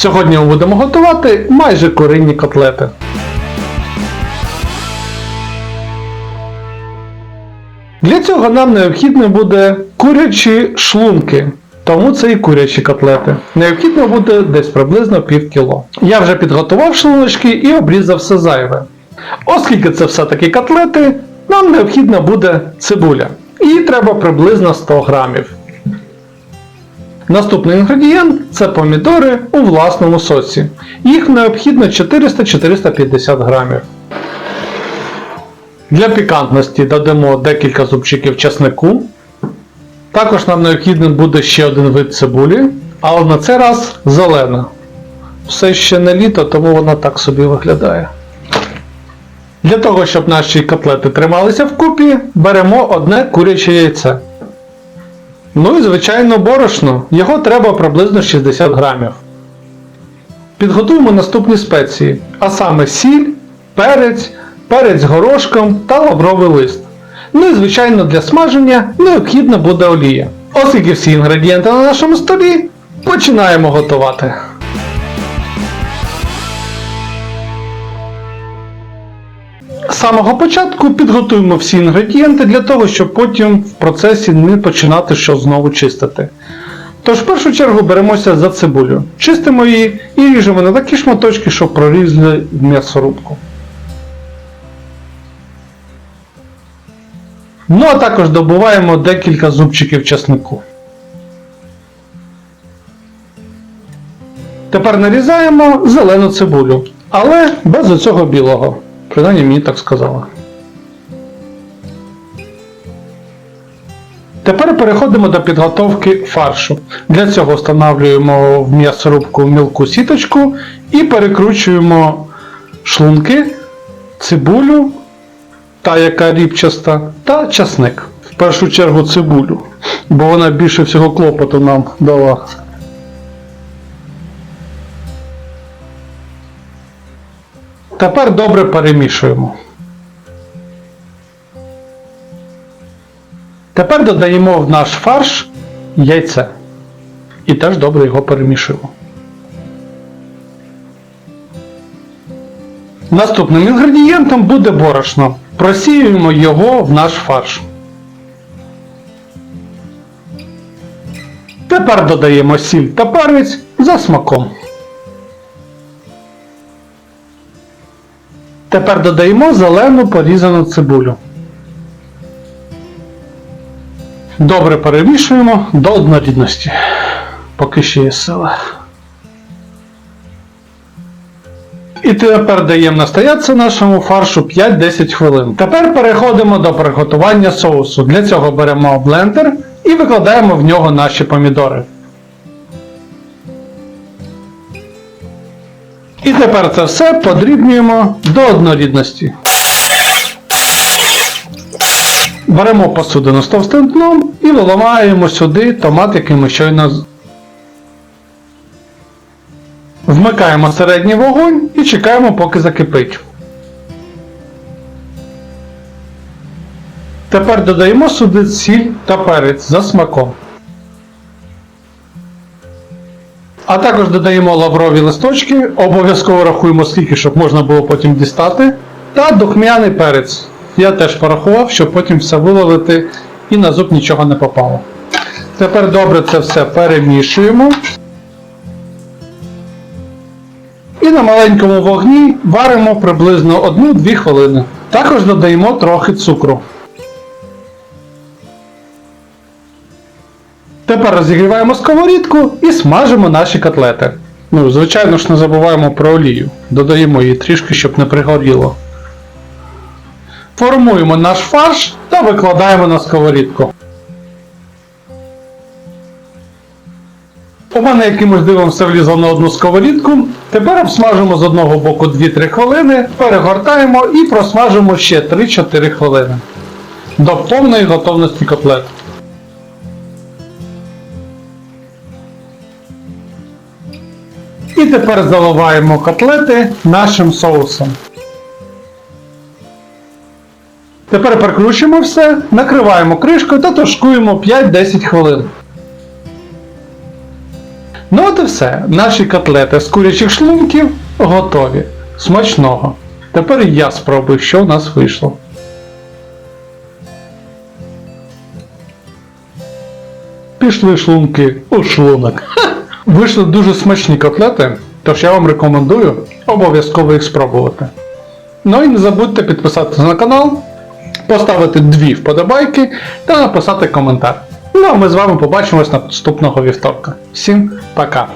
Сьогодні ми будемо готувати майже куринні котлети. Для цього нам необхідно буде курячі шлунки. Тому це і курячі котлети. Необхідно буде десь приблизно пів кіло. Я вже підготував шлуночки і обрізав все зайве. Оскільки це все-таки котлети, нам необхідна буде цибуля. Її треба приблизно 100 грамів. Наступний інгредієнт це помідори у власному соці. Їх необхідно 400-450 грамів. Для пікантності додамо декілька зубчиків чеснику. Також нам необхідний буде ще один вид цибулі, але на цей раз зелена. Все ще не літо, тому вона так собі виглядає. Для того, щоб наші котлети трималися вкупі, беремо одне куряче яйце. Ну і звичайно борошно. Його треба приблизно 60 грамів. Підготуємо наступні спеції, а саме сіль, перець, перець горошком та лавровий лист. Ну і звичайно для смаження необхідна буде олія. Оскільки всі інгредієнти на нашому столі, починаємо готувати. Самого початку підготуємо всі інгредієнти для того, щоб потім в процесі не починати щось знову чистити. Тож в першу чергу беремося за цибулю, чистимо її і ріжемо на такі шматочки, щоб прорізали м'ясорубку. Ну а також добуваємо декілька зубчиків чеснику. Тепер нарізаємо зелену цибулю, але без оцього білого. Принаймні мені так сказали. Тепер переходимо до підготовки фаршу. Для цього встановлюємо в м'ясорубку мілку сіточку і перекручуємо шлунки, цибулю, та яка ріпчаста, та часник. В першу чергу цибулю, бо вона більше всього клопоту нам дала. Тепер добре перемішуємо. Тепер додаємо в наш фарш яйце. І теж добре його перемішуємо. Наступним інгредієнтом буде борошно. Просіюємо його в наш фарш. Тепер додаємо сіль та перець за смаком. Тепер додаємо зелену порізану цибулю. Добре перемішуємо до однорідності, поки ще є сила. І тепер даємо настоятися нашому фаршу 5-10 хвилин. Тепер переходимо до приготування соусу. Для цього беремо блендер і викладаємо в нього наші помідори. І тепер це все подрібнюємо до однорідності. Беремо посудину з товстим дном і виливаємо сюди томат, який ми щойно Вмикаємо середній вогонь і чекаємо, поки закипить. Тепер додаємо сюди сіль та перець за смаком. А також додаємо лаврові листочки, обов'язково рахуємо скільки, щоб можна було потім дістати. Та духмяний перець. Я теж порахував, щоб потім все виловити і на зуб нічого не попало. Тепер добре це все перемішуємо. І на маленькому вогні варимо приблизно 1-2 хвилини. Також додаємо трохи цукру. Тепер розігріваємо сковорідку і смажимо наші котлети. Ну, звичайно ж, не забуваємо про олію. Додаємо її трішки, щоб не пригоріло. Формуємо наш фарш та викладаємо на сковорідку. У мене якимось дивом все влізло на одну сковорідку. Тепер обсмажимо з одного боку 2-3 хвилини, перегортаємо і просмажимо ще 3-4 хвилини. До повної готовності котлет. І тепер заливаємо котлети нашим соусом. Тепер прикручуємо все, накриваємо кришкою та тушкуємо 5-10 хвилин. Ну от і все. Наші котлети з курячих шлунків готові. Смачного. Тепер я спробую, що у нас вийшло. Пішли шлунки у шлунок. Вийшли дуже смачні котлети, тож я вам рекомендую обов'язково їх спробувати. Ну і не забудьте підписатися на канал, поставити дві вподобайки та написати коментар. Ну а ми з вами побачимось наступного вівторка. Всім пока!